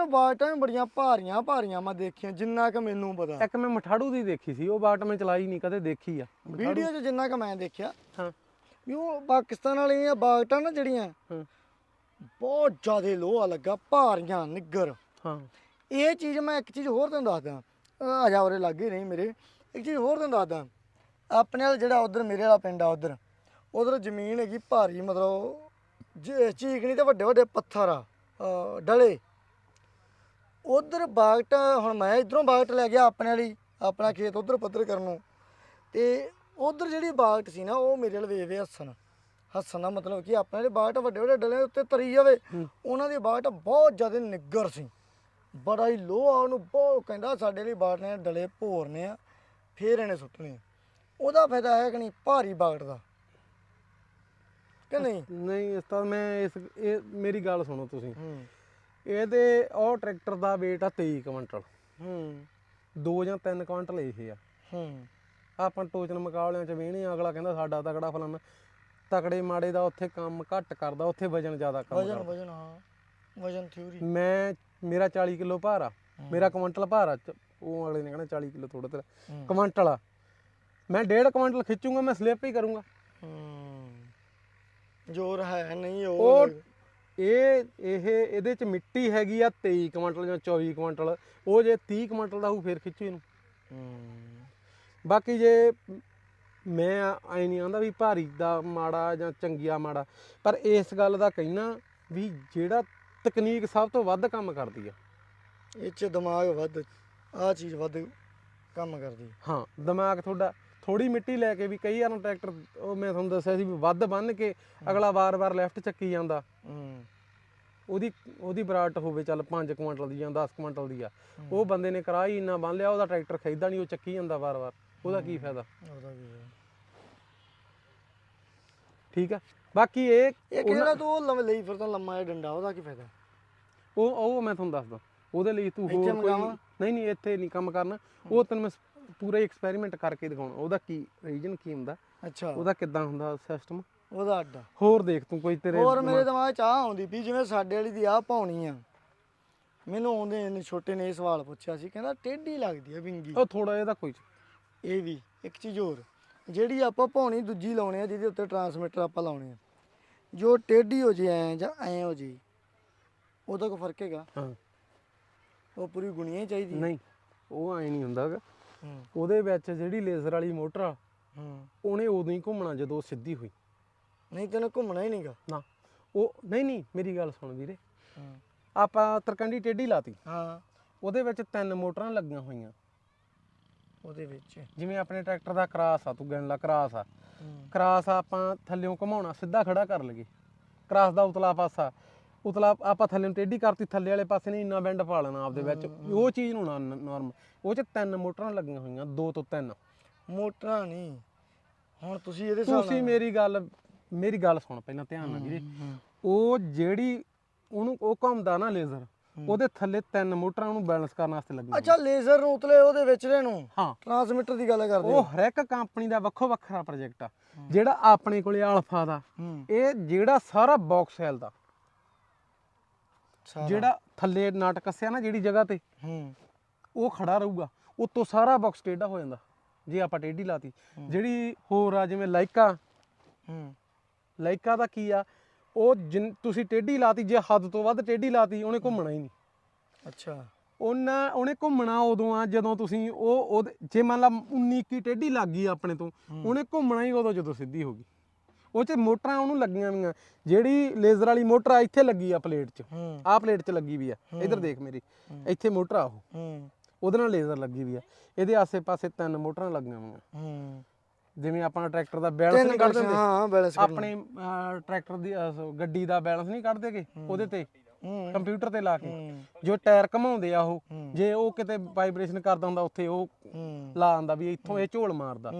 ਇਹ ਬਾਟਾਂ ਵੀ ਬੜੀਆਂ ਭਾਰੀਆਂ ਭਾਰੀਆਂ ਮੈਂ ਦੇਖੀਆਂ ਜਿੰਨਾ ਕਿ ਮੈਨੂੰ ਪਤਾ। ਇੱਕ ਮੈਂ ਮਠਾੜੂ ਦੀ ਦੇਖੀ ਸੀ ਉਹ ਬਾਟ ਮੈਂ ਚਲਾਈ ਨਹੀਂ ਕਦੇ ਦੇਖੀ ਆ। ਵੀਡੀਓ 'ਚ ਜਿੰਨਾ ਕਿ ਮੈਂ ਦੇਖਿਆ ਹਾਂ। ਵੀ ਉਹ ਪਾਕਿਸਤਾਨ ਵਾਲੀਆਂ ਬਾਟਾਂ ਨਾ ਜਿਹੜੀਆਂ ਹਾਂ। ਬਹੁਤ ਜ਼ਿਆਦਾ ਲੋਹਾ ਲੱਗਾ ਭਾਰੀਆਂ ਨਿੱਗਰ ਹਾਂ। ਇਹ ਚੀਜ਼ ਮੈਂ ਇੱਕ ਚੀਜ਼ ਹੋਰ ਤੁਹਾਨੂੰ ਦੱਸਦਾ ਆ ਜਾ ਉਰੇ ਲੱਗੇ ਨਹੀਂ ਮੇਰੇ। ਇੱਕ ਚੀਜ਼ ਹੋਰ ਤੁਹਾਨੂੰ ਦੱਸਦਾ ਆਪਣੇ ਵਾਲ ਜਿਹੜਾ ਉਧਰ ਮੇਰੇ ਵਾਲਾ ਪਿੰਡ ਆ ਉਧਰ ਉਧਰ ਜ਼ਮੀਨ ਹੈਗੀ ਭਾਰੀ ਮਤਲਬ ਜ- ਚੀਕਣੀ ਤੇ ਵੱਡੇ ਵੱਡੇ ਪੱਥਰ ਆ ਡਲੇ। ਉਧਰ ਬਾਗਟ ਹੁਣ ਮੈਂ ਇਧਰੋਂ ਬਾਗਟ ਲੈ ਗਿਆ ਆਪਣੇ ਵਾਲੀ ਆਪਣਾ ਖੇਤ ਉਧਰ ਪੱਧਰ ਕਰਨ ਨੂੰ। ਤੇ ਉਧਰ ਜਿਹੜੀ ਬਾਗਟ ਸੀ ਨਾ ਉਹ ਮੇਰੇ ਵਾਲ ਵੇਖ ਵੇ ਹੱਸਣ। ਹੱਸਣ ਦਾ ਮਤਲਬ ਕਿ ਆਪਣੇ ਵਾਲੇ ਬਾਗਟ ਵੱਡੇ ਵੱਡੇ ਡਲੇ ਉੱਤੇ ਤਰੀ ਜਾਵੇ ਉਹਨਾਂ ਦੀ ਬਾਗਟ ਬਹੁਤ ਜ਼ਿਆਦਾ ਨਿੱਗਰ ਸੀ। ਬੜਾ ਹੀ ਲੋਹਾ ਉਹਨੂੰ ਬਹੁਤ ਕਹਿੰਦਾ ਸਾਡੇ ਲਈ ਬਾਟ ਨੇ ਡਲੇ ਭੋਰਨੇ ਆ ਫੇਰ ਇਹਨੇ ਸੁੱਟਣੇ। ਉਹਦਾ ਫਾਇਦਾ ਹੈ ਕਿ ਨਹੀਂ ਭਾਰੀ ਬਾਗਟ ਦਾ। ਕਿ ਨਹੀਂ? ਨਹੀਂ ਇਸ ਤਾਂ ਮੈਂ ਇਸ ਇਹ ਮੇਰੀ ਗੱਲ ਸੁਣੋ ਤੁਸੀਂ। ਇਹਦੇ ਉਹ ਟਰੈਕਟਰ ਦਾ weight ਆ 23 ਕੁਇੰਟਲ। ਹੂੰ। 2 ਜਾਂ 3 ਕੁਇੰਟਲ ਇਹ ਆ। ਹੂੰ। ਆਪਾਂ ਟੋਚਨ ਮੁਕਾਬਲਿਆਂ ਚ ਵੇਹਣੇ ਅਗਲਾ ਕਹਿੰਦਾ ਸਾਡਾ ਤਕੜਾ ਫਲਾਨਾ ਤਕੜੇ ਮਾੜੇ ਦਾ ਉੱਥੇ ਕੰਮ ਘੱਟ ਕਰਦਾ ਉੱਥੇ ਵਜਨ ਜ਼ਿਆਦਾ ਕੰਮ ਵਜਨ ਕਰਦਾ। ਵਜਨ ਹਾਂ। ਵਜਨ ਥਿਊਰੀ ਮੈਂ ਮੇਰਾ 40 ਕਿਲੋ ਭਾਰ ਆ। ਮੇਰਾ ਕੁਇੰਟਲ ਭਾਰ ਆ ਉਹ ਅਗਲੇ ਨੇ ਕਹਿਣਾ 40 ਕਿਲੋ ਥੋੜਾ ਤੇਰਾ। ਕੁਇੰਟਲ ਆ। ਮੈਂ ਡੇਢ ਕੁਇੰਟਲ ਖਿੱਚੂਗਾ ਮੈਂ ਸਲਿੱਪ ਹੀ ਕਰੂੰਗਾ। ਹੂੰ। ਜੋਰ ਹੈ ਨਹੀਂ ਉਹ ਇਹ ਇਹ ਇਹਦੇ ਚ ਮਿੱਟੀ ਹੈਗੀ ਆ 23 ਕੁਇੰਟਲ ਜਾਂ 24 ਕੁਇੰਟਲ। ਉਹ ਜੇ 30 ਕੁਇੰਟਲ ਦਾ ਹੋਊ ਫੇਰ ਖਿੱਚੂ ਇਹਨੂੰ। ਬਾਕੀ ਜੇ ਮੈਂ ਐ ਨਹੀਂ ਆਂਦਾ ਵੀ ਭਾਰੀ ਦਾ ਮਾੜਾ ਜਾਂ ਚੰਗੀਆ ਮਾੜਾ ਪਰ ਇਸ ਗੱਲ ਦਾ ਕਹਿਣਾ ਵੀ ਜਿਹੜਾ ਤਕਨੀਕ ਸਭ ਤੋਂ ਵੱਧ ਕੰਮ ਕਰਦੀ ਆ। ਇਹ ਚ ਦਿਮਾਗ ਵੱਧ ਆ ਚੀਜ਼ ਵੱਧ ਕੰਮ ਕਰਦੀ। ਹਾਂ ਦਿਮਾਗ ਤੁਹਾਡਾ ਥੋੜੀ ਮਿੱਟੀ ਲੈ ਕੇ ਵੀ ਕਈ ਵਾਰ ਟਰੈਕਟਰ ਉਹ ਮੈਂ ਤੁਹਾਨੂੰ ਦੱਸਿਆ ਸੀ ਵੀ ਵੱਧ ਬੰਨ ਕੇ ਅਗਲਾ ਵਾਰ-ਵਾਰ ਲੈਫਟ ਚੱਕੀ ਜਾਂਦਾ। ਹੂੰ। ਉਹਦੀ ਉਹਦੀ ਬਰਾਟ ਹੋਵੇ ਚੱਲ 5 ਕੁਇੰਟਲ ਦੀ ਜਾਂ 10 ਕੁਇੰਟਲ ਦੀ ਆ। ਉਹ ਬੰਦੇ ਨੇ ਕਰਾਈ ਇੰਨਾ ਬੰਨ ਲਿਆ ਉਹਦਾ ਟਰੈਕਟਰ ਖਿੱਚਦਾ ਨਹੀਂ ਉਹ ਚੱਕੀ ਜਾਂਦਾ ਵਾਰ-ਵਾਰ ਉਹਦਾ ਕੀ ਫਾਇਦਾ? ਉਹਦਾ। ਠੀਕ ਆ? ਬਾਕੀ ਇਹ ਇਹ ਕਿਹੜਾ ਤੂੰ ਲੰਮ ਲਈ ਫਿਰਦਾ ਲੰਮਾ ਜਿਹਾ ਡੰਡਾ ਉਹਦਾ ਕੀ ਫਾਇਦਾ? ਉਹ ਉਹ ਮੈਂ ਤੁਹਾਨੂੰ ਦੱਸਦਾ। ਉਹਦੇ ਲਈ ਤੂੰ ਹੋਰ ਕੋਈ? ਨਹੀਂ ਨਹੀਂ ਇੱਥੇ ਨਹੀਂ ਕੰਮ ਕਰਨਾ। ਉਹ ਤੈਨੂੰ ਮੈਂ ਪੂਰਾ ਐਕਸਪੈਰੀਮੈਂਟ ਕਰਕੇ ਦਿਖਾਉਣਾ। ਉਹਦਾ ਕੀ ਰੀਜਨ ਕੀ ਹੁੰਦਾ? ਅੱਛਾ। ਉਹਦਾ ਕਿੱਦਾਂ ਹੁੰਦਾ ਸਿਸਟਮ ਉਹਦਾ ਅੱਡਾ। ਹੋਰ ਦੇਖ ਤੂੰ ਕੋਈ ਤੇਰੇ ਹੋਰ ਮੇਰੇ ਦਿਮਾਗ 'ਚ ਆ ਆਉਂਦੀ ਵੀ ਜਿਵੇਂ ਸਾਡੇ ਵਾਲੀ ਦੀ ਆ ਪਾਉਣੀ ਆ। ਮੈਨੂੰ ਆਉਂਦੇ ਨੇ ਛੋਟੇ ਨੇ ਇਹ ਸਵਾਲ ਪੁੱਛਿਆ ਸੀ ਕਹਿੰਦਾ ਟੇਢੀ ਲੱਗਦੀ ਆ ਵਿੰਗੀ। ਉਹ ਥੋੜਾ ਇਹਦਾ ਕੋਈ ਇਹ ਵੀ ਇੱਕ ਚੀਜ਼ ਹੋਰ। ਜਿਹੜੀ ਆਪਾਂ ਪਾਉਣੀ ਦੂਜੀ ਲਾਉਣੀ ਆ ਜਿਹਦੇ ਉੱਤੇ ਟਰਾਂਸਮਿਟਰ ਆਪਾਂ ਲਾਉਣੇ ਆ। ਜੋ ਟੇਢੀ ਹੋ ਜੇ ਐ ਜਾਂ ਐ ਹੋ ਜੇ ਉਹਦਾ ਕੋਈ ਫ਼ਰਕ ਹੈਗਾ? ਹਾਂ। ਉਹ ਪੂਰੀ ਗੁਣੀਆਂ ਹੀ ਚਾਹੀਦੀ ਨਹੀਂ ਉਹ ਐ ਨਹੀਂ ਹੁੰਦਾ ਗਾ। ਹੂੰ ਉਹਦੇ ਵਿੱਚ ਜਿਹੜੀ ਲੇਜ਼ਰ ਵਾਲੀ ਮੋਟਰ ਆ ਹੂੰ। ਉਹਨੇ ਉਦੋਂ ਹੀ ਘੁੰਮਣਾ ਜਦੋਂ ਸਿੱਧੀ ਹੋਈ। ਨਹੀਂ ਤੈਨੂੰ ਘੁੰਮਣਾ ਹੀ ਨਹੀਂਗਾ। ਨਾ ਉਹ ਨਹੀਂ ਨਹੀਂ ਮੇਰੀ ਗੱਲ ਸੁਣ ਵੀਰੇ। ਹਾਂ। ਆਪਾਂ ਤਰਕੰਡੀ ਟੇਢੀ ਲਾਤੀ। ਹਾਂ। ਉਹਦੇ ਵਿੱਚ ਤਿੰਨ ਮੋਟਰਾਂ ਲੱਗੀਆਂ ਹੋਈਆਂ। ਉਹਦੇ ਵਿੱਚ। ਜਿਵੇਂ ਆਪਣੇ ਟਰੈਕਟਰ ਦਾ ਕਰਾਸ ਆ ਤੂੰ ਗਿਣ ਲਾ ਕਰਾਸ ਆ। ਕਰਾਸ ਆਪਾਂ ਥੱਲਿਓਂ ਘੁਮਾਉਣਾ ਸਿੱਧਾ ਖੜਾ ਕਰ ਲਈਏ। ਕਰਾਸ ਦਾ ਉਤਲਾ ਪਾਸਾ। ਉਤਲਾ ਆਪਾਂ ਥੱਲੇ ਨੂੰ ਟੇਢੀ ਕਰਤੀ ਥੱਲੇ ਵਾਲੇ ਪਾਸੇ ਨੇ ਇੰਨਾ ਬੈਂਡ ਪਾ ਲੈਣਾ ਆਪਦੇ ਵਿੱਚ। ਉਹ ਚੀਜ਼ ਨੂੰ ਨਾ ਨਾਰਮਲ ਉਹ ਚ ਤਿੰਨ ਮੋਟਰਾਂ ਲੱਗੀਆਂ ਹੋਈਆਂ ਦੋ ਤੋਂ ਤਿੰਨ। ਮੋਟਰਾਂ ਨਹੀਂ ਹੁਣ ਤੁਸੀਂ ਇਹਦੇ ਹਿਸਾਬ ਤੁਸੀਂ ਮੇਰੀ ਗੱਲ ਮੇਰੀ ਗੱਲ ਸੁਣ ਪਹਿਲਾਂ ਧਿਆਨ ਨਾਲ ਵੀਰੇ। ਉਹ ਜਿਹੜੀ ਉਹਨੂੰ ਉਹ ਘੁੰਮਦਾ ਨਾ ਲੇਜ਼ਰ ਉਹਦੇ ਥੱਲੇ ਤਿੰਨ ਮੋਟਰਾਂ ਨੂੰ ਬੈਲੈਂਸ ਕਰਨ ਵਾਸਤੇ ਲੱਗੀਆਂ ਅੱਛਾ ਲੇਜ਼ਰ ਨੂੰ ਉਤਲੇ ਉਹਦੇ ਵਿੱਚ ਦੇ ਨੂੰ ਹਾਂ। ਟਰਾਂਸਮਿਟਰ ਦੀ ਗੱਲ ਕਰਦੇ ਉਹ ਹਰ ਇੱਕ ਕੰਪਨੀ ਦਾ ਵੱਖੋ ਵੱਖਰਾ ਪ੍ਰੋਜੈਕਟ ਆ। ਜਿਹੜਾ ਆਪਣੇ ਕੋਲੇ ਅਲਫਾ ਦਾ ਇਹ ਜਿਹੜਾ ਸਾਰਾ ਬਾਕਸ ਹੈਲ ਦਾ। ਜਿਹੜਾ ਥੱਲੇ ਨਟ ਕੱਸਿਆ ਨਾ ਜਿਹੜੀ ਜਗ੍ਹਾ ਤੇ ਹੂੰ। ਉਹ ਖੜਾ ਰਹੂਗਾ। ਉਤੋਂ ਸਾਰਾ ਬਾਕਸ ਟੇਢਾ ਹੋ ਜਾਂਦਾ ਜੇ ਆਪਾਂ ਟੇਢੀ ਲਾਤੀ। ਜਿਹੜੀ ਹੋਰ ਆ ਜਿਵੇਂ ਲਾਈਕਾ ਹੂੰ। ਲਾਈਕਾ ਦਾ ਕੀ ਆ ਉਹ ਤੁਸੀਂ ਟੇਢੀ ਲਾਤੀ ਜੇ ਹੱਦ ਤੋਂ ਵੱਧ ਟੇਢੀ ਲਾਤੀ ਉਹਨੇ ਘੁੰਮਣਾ ਹੀ ਨਹੀਂ। ਅੱਛਾ। ਉਹਨਾਂ ਉਹਨੇ ਘੁੰਮਣਾ ਉਦੋਂ ਆ ਜਦੋਂ ਤੁਸੀਂ ਉਹ ਜੇ ਮੰਨ ਲਾ 19 ਕੀ ਟੇਢੀ ਲੱਗ ਗਈ ਆਪਣੇ ਤੋਂ ਉਹਨੇ ਘੁੰਮਣਾ ਹੀ ਉਦੋਂ ਜਦੋਂ ਸਿੱਧੀ ਹੋ ਗਈ। ਉਹ ਚ ਮੋਟਰਾਂ ਉਹਨੂੰ ਲੱਗੀਆਂ ਵੀਆਂ ਜਿਹੜੀ ਲੇਜ਼ਰ ਵਾਲੀ ਮੋਟਰ ਆ ਇੱਥੇ ਲੱਗੀ ਆ ਪਲੇਟ 'ਚ। ਹੂੰ। ਆਹ ਪਲੇਟ 'ਚ ਲੱਗੀ ਵੀ ਆ। ਇੱਧਰ ਦੇਖ ਮੇਰੀ। ਇੱਥੇ ਮੋਟਰ ਆ ਉਹ। ਹੂੰ। ਉਹਦੇ ਨਾਲ ਲੇਜ਼ਰ ਲੱਗੀ ਵੀ ਆ। ਇਹਦੇ ਆਸੇ-ਪਾਸੇ ਤਿੰਨ ਮੋਟਰਾਂ ਲੱਗੀਆਂ ਵੀਆਂ ਹੂੰ। ਜਿਵੇਂ ਆਪਣਾ ਟਰੈਕਟਰ ਦਾ ਬੈਲੈਂਸ ਨਹੀਂ ਕੱਢ ਦਿੰਦੇ ਹਾਂ ਬੈਲੈਂਸ ਆਪਣੇ ਟਰੈਕਟਰ ਦੀ ਗੱਡੀ ਦਾ ਬੈਲੈਂਸ ਨਹੀਂ ਕੱਢ ਦੇਗੇ ਉਹਦੇ ਤੇ। ਕੰਪਿਊਟਰ ਤੇ ਲਾ ਕੇ। ਜੋ ਟਾਇਰ ਘਮਾਉਂਦੇ ਆ ਉਹ। ਜੇ ਉਹ ਕਿਤੇ ਵਾਈਬ੍ਰੇਸ਼ਨ ਕਰਦਾ ਹੁੰਦਾ ਉੱਥੇ ਉਹ ਲਾ ਆਂਦਾ ਵੀ ਇੱਥੋਂ ਇਹ ਝੋਲ ਮਾਰਦਾ।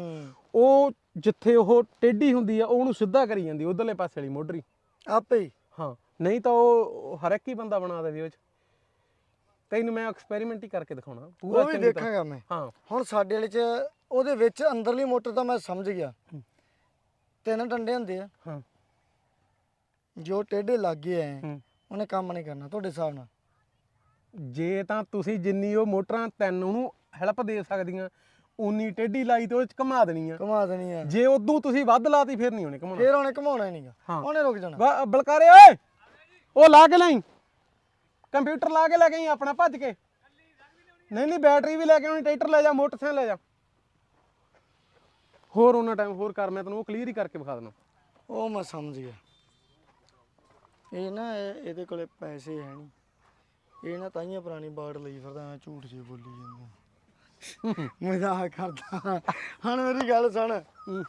ਉਹ ਜਿੱਥੇ ਉਹ ਟੇਢੀ ਹੁੰਦੀ ਆ ਉਹਨੂੰ ਸਿੱਧਾ ਕਰੀ ਜਾਂਦੀ ਉਧਰਲੇ ਪਾਸੇ ਵਾਲੀ ਮੋਢਰੀ ਆਪੇ ਹੀ। ਹਾਂ ਨਹੀਂ ਤਾਂ ਉਹ ਹਰ ਇੱਕ ਹੀ ਬੰਦਾ ਬਣਾ ਦੇਵੇ ਉਹ ਚ। ਤੈਨੂੰ ਮੈਂ ਐਕਸਪੈਰੀਮੈਂਟ ਹੀ ਕਰਕੇ ਦਿਖਾਉਣਾ ਪੂਰਾ ਉਹ ਵੀ ਚੰਗੀ ਤਰ੍ਹਾਂ। ਦੇਖਾਂਗਾ ਮੈਂ। ਹਾਂ। ਹੁਣ ਸਾਡੇ ਵਾਲੇ ਚ ਉਹਦੇ ਵਿੱਚ ਅੰਦਰਲੀ ਮੋਟਰ ਤਾਂ ਮੈਂ ਸਮਝ ਗਿਆ। ਤਿੰਨ ਡੰਡੇ ਹੁੰਦੇ ਆ। ਹਾਂ। ਜੋ ਟੇਢੇ ਲੱਗੇ ਐ ਹੂੰ। ਉਹਨੇ ਕੰਮ ਨਹੀਂ ਕਰਨਾ ਤੁਹਾਡੇ ਹਿਸਾਬ ਨਾਲ। ਜੇ ਤਾਂ ਤੁਸੀਂ ਜਿੰਨੀ ਉਹ ਮੋਟਰਾਂ ਤਿੰਨ ਉਹਨੂੰ ਹੈਲਪ ਦੇ ਸਕਦੀਆਂ ਉਨੀ ਟੇਢੀ ਲਾਈ ਤੇ ਉਹ ਚ ਘੁਮਾ ਦੇਣੀ ਆ। ਘੁਮਾ ਦੇਣੀ ਆ। ਜੇ ਉਦੋਂ ਤੁਸੀਂ ਵੱਧ ਲਾਤੀ ਫਿਰ ਨਹੀਂ ਉਹਨੇ ਘੁਮਾਉਣਾ। ਫੇਰ ਉਹਨੇ ਘਮਾਉਣਾ ਨਹੀਂਗਾ। ਉਹਨੇ ਰੁਕ ਜਾਣਾ। ਬਲਕਾਰੇ ਓਏ! ਉਹ ਲਾ ਕੇ ਲਈ। ਕੰਪਿਊਟਰ ਲਾ ਕੇ ਲੈ ਗਈ ਆਪਣਾ ਭੱਜ ਕੇ। ਨਹੀਂ ਨਹੀਂ ਬੈਟਰੀ ਵੀ ਲੈ ਕੇ ਆਉਣੀ ਟਰੈਕਟਰ ਲੈ ਜਾ ਮੋਟਰਸਾਈਕਲ ਲੈ ਜਾ। ਹੋਰ ਉਹਨਾਂ ਟਾਈਮ ਹੋਰ ਕਰ ਮੈਂ ਤੈਨੂੰ ਉਹ ਕਲੀਅਰ ਹੀ ਕਰਕੇ ਵਿਖਾ ਦੇਣਾ ਉਹ ਮੈਂ ਸਮਝ ਗਿਆ। ਇਹ ਨਾ ਇਹ- ਇਹਦੇ ਕੋਲੇ ਪੈਸੇ ਹੈ ਨਹੀਂ। ਇਹ ਨਾ ਤਾਈਆਂ ਪੁਰਾਣੀ ਬਾੜ ਲਈ ਫਿਰਦਾ ਮੈਂ ਝੂਠ ਜੀ ਬੋਲੀ ਜਾਂਦਾ। ਮਜ਼ਾਕ ਕਰਦਾ। ਹੁਣ ਮੇਰੀ ਗੱਲ ਸੁਣ। ਹੂੰ।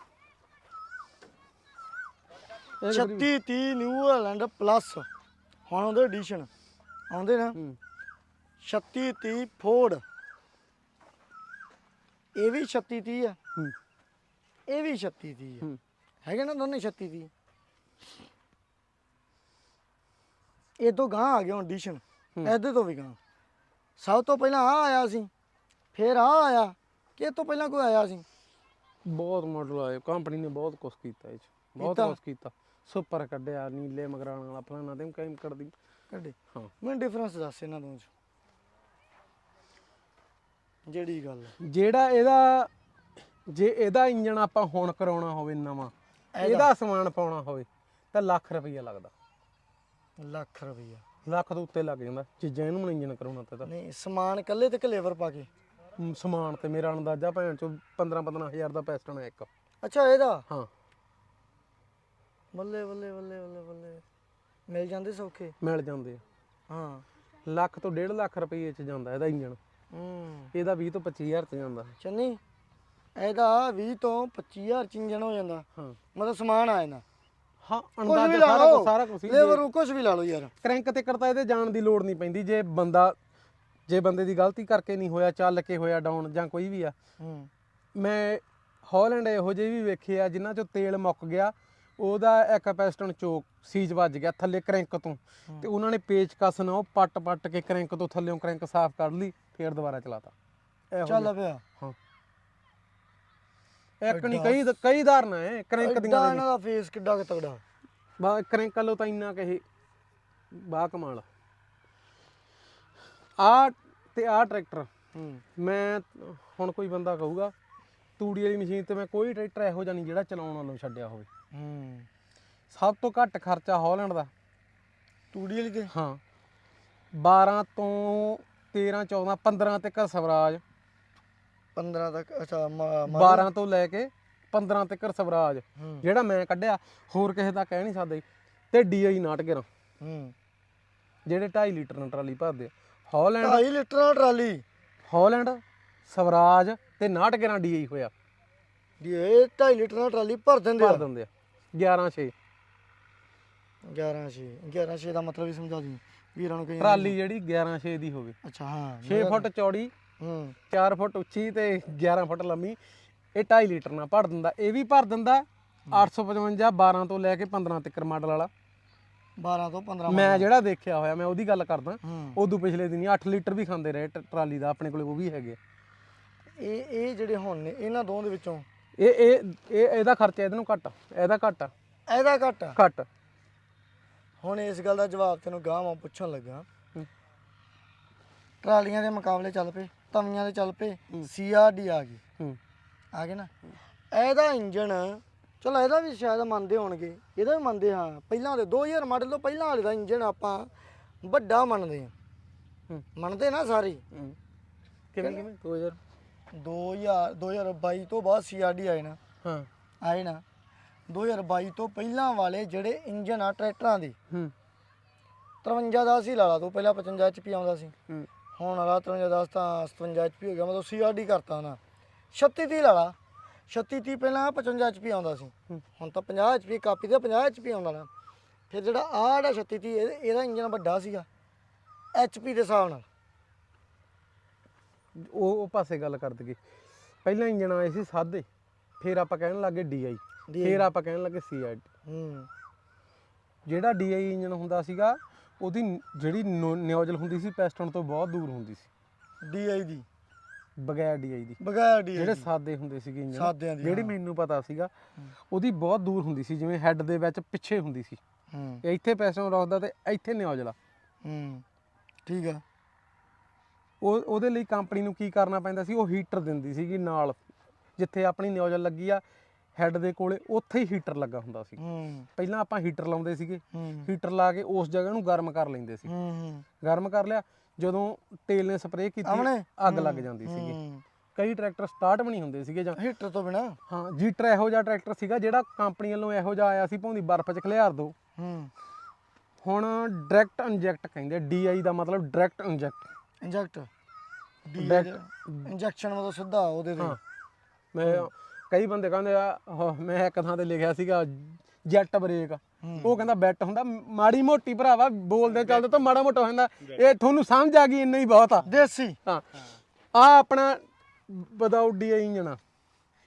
36 30 ਨਿਊ ਹਾਲੈਂਡ ਪਲੱਸ ਹੁਣ ਉਹਦੇ ਐਡੀਸ਼ਨ ਆਉਂਦੇ ਨਾ? ਹੂੰ। 36 30 ਫੋਰਡ ਇਹ ਵੀ 36 30 ਆ। ਇਹ ਵੀ 36 30 ਆ। ਹੈਗੇ ਨਾ ਦੋਨੇ 36 30 ਇਹ ਤੋਂ ਗਾਂ ਆ ਗਿਆ ਹੁਣ ਐਡੀਸ਼ਨ ਇਹਦੇ ਤੋਂ ਵੀ ਗਾਂ ਸਭ ਤੋਂ ਪਹਿਲਾਂ ਆ ਆਇਆ ਸੀ। ਫਿਰ ਆ ਆਇਆ? ਕਿ ਇਹ ਤੋਂ ਪਹਿਲਾਂ ਕੋਈ ਆਇਆ ਸੀ? ਬਹੁਤ ਮਾਡਲ ਆਏ ਕੰਪਨੀ ਨੇ ਬਹੁਤ ਕੁਝ ਕੀਤਾ ਇਹ ਚ ਬਹੁਤ ਕੀਤਾ? ਕੀਤਾ। ਸੁਪਰ ਕੱਢਿਆ ਨੀਲੇ ਮਗਰਾਣ ਵਾਲਾ ਫਲਾਣਾ ਤੇ ਕੈਮ ਕਰਦੀ ਕੱਢੇ? ਹਾਂ। ਮੈਨੂੰ ਡਿਫਰੈਂਸ ਦੱਸ ਇਹਨਾਂ ਦੋਵਾਂ ਚ। ਜਿਹੜੀ ਗੱਲ ਹੈ। ਜਿਹੜਾ ਇਹਦਾ ਜੇ ਇਹਦਾ ਇੰਜਨ ਆਪਾਂ ਹੁਣ ਕਰਾਉਣਾ ਹੋਵੇ ਨਵਾਂ ਇਹਦਾ? ਸਮਾਨ ਪਾਉਣਾ ਹੋਵੇ ਤਾਂ ਲੱਖ ਰੁਪਈਆ ਲੱਗਦਾ। ਲੱਖ ਰੁਪਈਆ। ਲੱਖ ਤੋਂ ਉੱਤੇ ਲੱਗ ਜਾਂਦਾ ਚੀਜ਼ਾਂ ਇਹਨੂੰ ਇੰਜਨ ਕਰਾਉਣਾ ਤੇ ਤਾਂ ਨਹੀਂ ਸਮਾਨ ਕੱਲੇ ਤੇ ਕਲੇਵਰ ਪਾ ਕੇ। ਮ, ਸਮਾਨ ਤੇ ਮੇਰਾ ਅੰਦਾਜ਼ਾ ਭੈਣ ਚੋ 15 15000 ਦਾ ਪੈਸਟਨ ਹੈ ਇੱਕ। ਅੱਛਾ ਇਹਦਾ? ਹਾਂ। ਬੱਲੇ ਬੱਲੇ ਬੱਲੇ ਬੱਲੇ ਬੱਲੇ। ਮਿਲ ਜਾਂਦੇ ਸੌਖੇ? ਮਿਲ ਜਾਂਦੇ ਆ। ਹਾਂ। ਲੱਖ ਤੋਂ 1.5 ਲੱਖ ਰੁਪਏ ਚ ਜਾਂਦਾ ਇਹਦਾ ਇੰਜਨ ਹੂੰ। ਇਹਦਾ 20 ਤੋਂ 25000 ਚ ਜਾਂਦਾ। ਚੰਨੀ ਇਹਦਾ 20 ਤੋਂ 25000 ਚ ਇੰਜਨ ਹੋ ਜਾਂਦਾ। ਹਾਂ। ਮਤਲਬ ਸਮਾਨ ਆ ਜਾਂਦਾ ਹਾਂ ਕੁਝ ਵੀ ਅੰਦਾਜ਼ਾ ਲਾ ਸਾਰਾ ਲਓ। ਕੁਛ ਸਾਰਾ ਕੁਝ ਲੇਬਰ ਕੁਝ ਵੀ ਲਾ ਲਓ ਯਾਰ। ਕ੍ਰੈਂਕ ਤੇ ਕਰਤਾ ਇਹਦੇ ਜਾਣ ਦੀ ਲੋੜ ਨਹੀਂ ਪੈਂਦੀ। ਜੇ ਬੰਦਾ ਜੇ ਬੰਦੇ ਦੀ ਗਲਤੀ ਕਰਕੇ ਨਹੀਂ ਹੋਇਆ ਚੱਲ ਕੇ ਹੋਇਆ ਡਾਊਨ ਜਾਂ ਕੋਈ ਵੀ ਆ। ਹੂੰ। ਮੈਂ ਹਾਲੈਂਡ ਇਹੋ ਜਿਹੇ ਵੀ ਵੇਖੇ ਆ ਜਿਨ੍ਹਾਂ ਚੋਂ ਤੇਲ ਮੁੱਕ ਗਿਆ ਉਹਦਾ ਇੱਕ ਪੈਸਟਨ ਚੋਕ ਸੀਜ ਵੱਜ ਗਿਆ ਥੱਲੇ ਕ੍ਰੈਂਕ ਤੋਂ। ਤੇ ਉਹਨਾਂ ਨੇ ਪੇਚਕਸ ਨਾਲ ਉਹ ਪੱਟ ਪੱਟ ਕੇ ਕ੍ਰੈਂਕ ਤੋਂ ਥੱਲੇੋਂ ਕ੍ਰੈਂਕ ਸਾਫ਼ ਕਰ ਲਈ ਫੇਰ ਦੁਬਾਰਾ ਚਲਾਤਾ। ਚੱਲ ਪਿਆ। ਹਾਂ। ਇੱਕ ਨਹੀਂ ਕਈ ਕਈ ਧਾਰਨਾ ਹੈ ਕ੍ਰੈਂਕ ਦੀਆਂ ਇਹਨਾਂ ਦਾ ਫੇਸ ਕਿੱਡਾ ਤਗੜਾ ਬਾ ਕ੍ਰੈਂਕ ਲੋ ਤਾਂ ਇੰਨਾ ਕਹੇ ਬਾ ਕਮਾਲ ਆ ਤੇ ਆ ਟਰੈਕਟਰ। ਹੂੰ। ਮੈਂ ਹੁਣ ਕੋਈ ਬੰਦਾ ਕਹੂਗਾ ਤੂੜੀ ਵਾਲੀ ਮਸ਼ੀਨ ਤੇ ਮੈਂ ਕੋਈ ਟਰੈਕਟਰ ਇਹੋ ਜਿਹਾ ਨਹੀਂ ਜਿਹੜਾ ਚਲਾਉਣ ਵਾਲੋਂ ਛੱਡਿਆ ਹੋਵੇ। ਹੂੰ। ਸਭ ਤੋਂ ਘੱਟ ਖਰਚਾ ਹਾਲੈਂਡ ਦਾ। ਤੂੜੀ ਵਾਲੀ ਤੇ ਹਾਂ। 12 ਤੋਂ 13 14 15 ਤੱਕ ਸਵਰਾਜ। 15 ਤੱਕ ਅੱਛਾ ਮ- ਮ- 12 ਤੋਂ ਲੈ ਕੇ 15 ਤੱਕ ਸਵਰਾਜ। ਜਿਹੜਾ ਮੈਂ ਕੱਢਿਆ ਹੋਰ ਕਿਸੇ ਦਾ ਕਹਿ ਨਹੀਂ ਸਕਦੇ। ਤੇ ਡੀਆਈ ਨਾਟ ਗਿਰਾਂ ਹੂੰ। ਜਿਹੜੇ 2.5 ਲੀਟਰ ਨਾਲ ਟਰਾਲੀ ਭਰਦੇ ਆ। ਹਾਲੈਂਡ। 2.5 ਲੀਟਰ ਦੀ ਟਰਾਲੀ। ਹਾਲੈਂਡ ਸਵਰਾਜ ਤੇ ਨਾਟ ਗਿਰਾਂ ਡੀਆਈ ਹੋਇਆ। ਇਹ 2.5 ਲੀਟਰ ਦੀ ਟਰਾਲੀ ਭਰ ਦਿੰਦੇ ਭਰ ਆ ਦਿੰਦੇ ਆ। 11 6 11 6 11 6 ਦਾ ਮਤਲਬ ਹੀ ਸਮਝਾ ਦੀ ਵੀਰਾਂ ਨੂੰ ਕਈ ਟਰਾਲੀ ਜਿਹੜੀ 11 6 ਦੀ ਹੋਵੇ। ਅੱਛਾ ਹਾਂ 6 ਫੁੱਟ ਚੌੜੀ ਹੂੰ। 4 ਫੁੱਟ ਉੱਚੀ ਤੇ 11 ਫੁੱਟ ਲੰਮੀ। ਇਹ 2.5 ਲੀਟਰ ਨਾਲ ਭਰ ਦਿੰਦਾ। ਇਹ ਵੀ ਭਰ ਦਿੰਦਾ। 855 12 ਤੋਂ ਲੈ ਕੇ 15 ਤੱਕ ਮਾਡਲ ਵਾਲਾ। 12 ਤੋਂ 15 ਮੈਂ ਜਿਹੜਾ ਦੇਖਿਆ ਹੋਇਆ ਮੈਂ ਉਹਦੀ ਗੱਲ ਕਰਦਾ। ਉਦੋਂ ਪਿਛਲੇ ਦਿਨੀ 8 ਲੀਟਰ ਵੀ ਖਾਂਦੇ ਰਹੇ ਟਰਾਲੀ ਦਾ ਆਪਣੇ ਕੋਲੇ ਉਹ ਵੀ ਹੈਗੇ ਇਹ ਇਹ ਜਿਹੜੇ ਹੁਣ ਨੇ ਇਹਨਾਂ ਦੋਵਾਂ ਦੇ ਵਿੱਚੋਂ? ਇਹ ਇਹ ਇਹ ਇਹਦਾ ਖਰਚਾ ਇਹਦੇ ਨੂੰ ਘੱਟ ਇਹਦਾ ਘੱਟ। ਇਹਦਾ ਘੱਟ। ਘੱਟ। ਹੁਣ ਇਸ ਗੱਲ ਦਾ ਜਵਾਬ ਤੈਨੂੰ ਗਾਂ ਮੈਂ ਪੁੱਛਣ ਲੱਗਾ। ਟਰਾਲੀਆਂ ਦੇ ਮੁਕਾਬਲੇ ਚੱਲ ਪਏ ਤਵੀਆਂ ਦੇ ਚੱਲ ਪਏ ਸੀਆਰਡੀ ਆ ਗਈ। ਆ ਗਏ ਨਾ। ਇਹਦਾ ਇੰਜਨ ਚਲੋ ਇਹਦਾ ਵੀ ਸ਼ਾਇਦ ਮੰਨਦੇ ਹੋਣਗੇ। ਇਹਦਾ ਵੀ ਮੰਨਦੇ ਹਾਂ। ਪਹਿਲਾਂ ਦੇ 2000 ਮਾਡਲ ਤੋਂ ਪਹਿਲਾਂ ਵਾਲੇ ਦਾ ਇੰਜਨ ਆਪਾਂ ਵੱਡਾ ਮੰਨਦੇ ਹਾਂ। ਮੰਨਦੇ ਨਾ ਸਾਰੇ? ਹੀ। ਕਿਵੇਂ ਕਿਵੇਂ? 2000 2000 2022 ਤੋਂ ਬਾਅਦ ਸੀਆਰਡੀ ਆਏ ਨਾ। ਹਾਂ। ਆਏ ਨਾ। 2022 ਤੋਂ ਪਹਿਲਾਂ ਵਾਲੇ ਜਿਹੜੇ ਇੰਜਨ ਆ ਟਰੈਕਟਰਾਂ ਦੇ। ਹੂੰ। 53 ਦਾ ਸੀ ਲਾ ਲਾ ਤੂੰ ਪਹਿਲਾਂ 55 ਐਚਪੀ ਆਉਂਦਾ ਸੀ। ਹੂੰ। ਹੁਣ ਵਾਲਾ 53 10 ਤਾਂ 57 ਐਚਪੀ ਹੋ ਗਿਆ ਮਤਲਬ ਸੀਆਰਡੀ ਕਰਤਾ ਨਾ। 36 30 ਲਾ ਲਾ 36 30 ਪਹਿਲਾਂ 55 ਐਚਪੀ ਆਉਂਦਾ ਸੀ। ਹੁਣ ਤਾਂ 50 ਐਚਪੀ ਕਾਪੀ ਤੇ 50 ਐਚਪੀ ਆਉਂਦਾ ਨਾ। ਫਿਰ ਜਿਹੜਾ ਆਹ ਜਿਹੜਾ 36 30 ਇਹ- ਇਹਦਾ ਇੰਜਨ ਵੱਡਾ ਸੀਗਾ ਐਚਪੀ ਦੇ ਹਿਸਾਬ ਨਾਲ। ਉਹ ਉਹ ਪਾਸੇ ਗੱਲ ਕਰ ਦਈਏ। ਪਹਿਲਾਂ ਇੰਜਣ ਆਏ ਸੀ ਸਾਦੇ ਫਿਰ ਆਪਾਂ ਕਹਿਣ ਲੱਗੇ ਡੀਆਈ ਫਿਰ ਆਪਾਂ ਕਹਿਣ ਲੱਗੇ ਸੀਆਈਡੀ ਹੂੰ। ਜਿਹੜਾ ਡੀਆਈ ਇੰਜਨ ਹੁੰਦਾ ਸੀਗਾ ਉਹਦੀ ਜਿਹੜੀ ਨਿਓਜਲ ਹੁੰਦੀ ਸੀ ਪੈਸਟਨ ਤੋਂ ਬਹੁਤ ਦੂਰ ਹੁੰਦੀ ਸੀ। ਡੀਆਈ ਦੀ। ਬਗੈਰ ਡੀਆਈ ਦੀ। ਬਗੈਰ ਡੀਆਈ ਜਿਹੜੇ ਸਾਦੇ ਹੁੰਦੇ ਸੀਗੇ ਇੰਜਨ ਸਾਦਿਆਂ ਦੀ ਜਿਹੜੀ ਮੈਨੂੰ ਪਤਾ ਸੀਗਾ ਉਹਦੀ ਬਹੁਤ ਦੂਰ ਹੁੰਦੀ ਸੀ ਜਿਵੇਂ ਹੈੱਡ ਦੇ ਵਿੱਚ ਪਿੱਛੇ ਹੁੰਦੀ ਸੀ। ਹੂੰ। ਇੱਥੇ ਪੈਸਟਨ ਰੋਕਦਾ ਤੇ ਇੱਥੇ ਨਿਓਜਲ ਆ ਹੂੰ। ਠੀਕ ਆ। ਉਹ ਉਹਦੇ ਲਈ ਕੰਪਨੀ ਨੂੰ ਕੀ ਕਰਨਾ ਪੈਂਦਾ ਸੀ? ਉਹ ਹੀਟਰ ਦਿੰਦੀ ਸੀਗੀ ਨਾਲ ਜਿੱਥੇ ਆਪਣੀ ਨਿਊਜ਼ਲ ਲੱਗੀ ਆ। ਹੈੱਡ ਦੇ ਕੋਲੇ ਉੱਥੇ ਹੀ ਹੀਟਰ ਲੱਗਾ ਹੁੰਦਾ ਸੀ। ਹੂੰ। ਪਹਿਲਾਂ ਆਪਾਂ ਹੀਟਰ ਲਾਉਂਦੇ ਸੀਗੇ। ਹੀਟਰ ਲਾ ਕੇ ਉਸ ਜਗ੍ਹਾ ਨੂੰ ਗਰਮ ਕਰ ਲੈਂਦੇ ਸੀ। ਹੂੰ ਗਰਮ ਕਰ ਲਿਆ ਜਦੋਂ ਤੇਲ ਨੇ ਸਪਰੇਅ ਕੀਤੀ? ਅੱਗ ਲੱਗ ਜਾਂਦੀ ਸੀਗੀ। ਕਈ ਟਰੈਕਟਰ ਸਟਾਰਟ ਵੀ ਨਹੀਂ ਹੁੰਦੇ ਸੀਗੇ ਜਾਂ ਹੀਟਰ ਤੋਂ ਬਿਨਾ? ਹਾਂ ਜੀਟਰ ਇਹੋ ਜਿਹਾ ਟਰੈਕਟਰ ਸੀਗਾ ਜਿਹੜਾ ਕੰਪਨੀ ਵੱਲੋਂ ਇਹੋ ਜਿਹਾ ਆਇਆ ਸੀ ਭੌਂਦੀ ਬਰਫ਼ 'ਚ ਖਲਿਆਰ ਦੋ। ਹੂੰ। ਹੁਣ ਡਾਇਰੈਕਟ ਇੰਜੈਕਟ ਕਹਿੰਦੇ ਡੀਆਈ ਦਾ ਮਤਲਬ ਡਾਇਰੈਕਟ ਇੰਜੈਕਟ ਇੰਜੈਕਟ ਇੰਜੈਕਸ਼ਨ ਮਤਲਬ ਸਿੱਧਾ ਉਹਦੇ ਤੇ? ਮੈਂ ਕਈ ਬੰਦੇ ਕਹਿੰਦੇ ਆ ਉਹ ਮੈਂ ਇੱਕ ਥਾਂ ਤੇ ਲਿਖਿਆ ਸੀਗਾ ਜੈਟ ਬ੍ਰੇਕ। ਉਹ ਕਹਿੰਦਾ ਬੈਟ ਹੁੰਦਾ ਮਾੜੀ ਮੋਟੀ ਭਰਾਵਾ ਬੋਲਦੇ ਚੱਲਦੇ ਤਾਂ ਮਾੜਾ ਮੋਟਾ ਹੋ ਜਾਂਦਾ ਇਹ ਤੁਹਾਨੂੰ ਸਮਝ ਆ ਗਈ ਇੰਨਾ ਹੀ ਬਹੁਤ ਆ। ਦੇਸੀ। ਹਾਂ। ਆ ਆਪਣਾ ਵਿਦਆਊਟ ਡੀਆਈ ਇੰਜਨ ਆ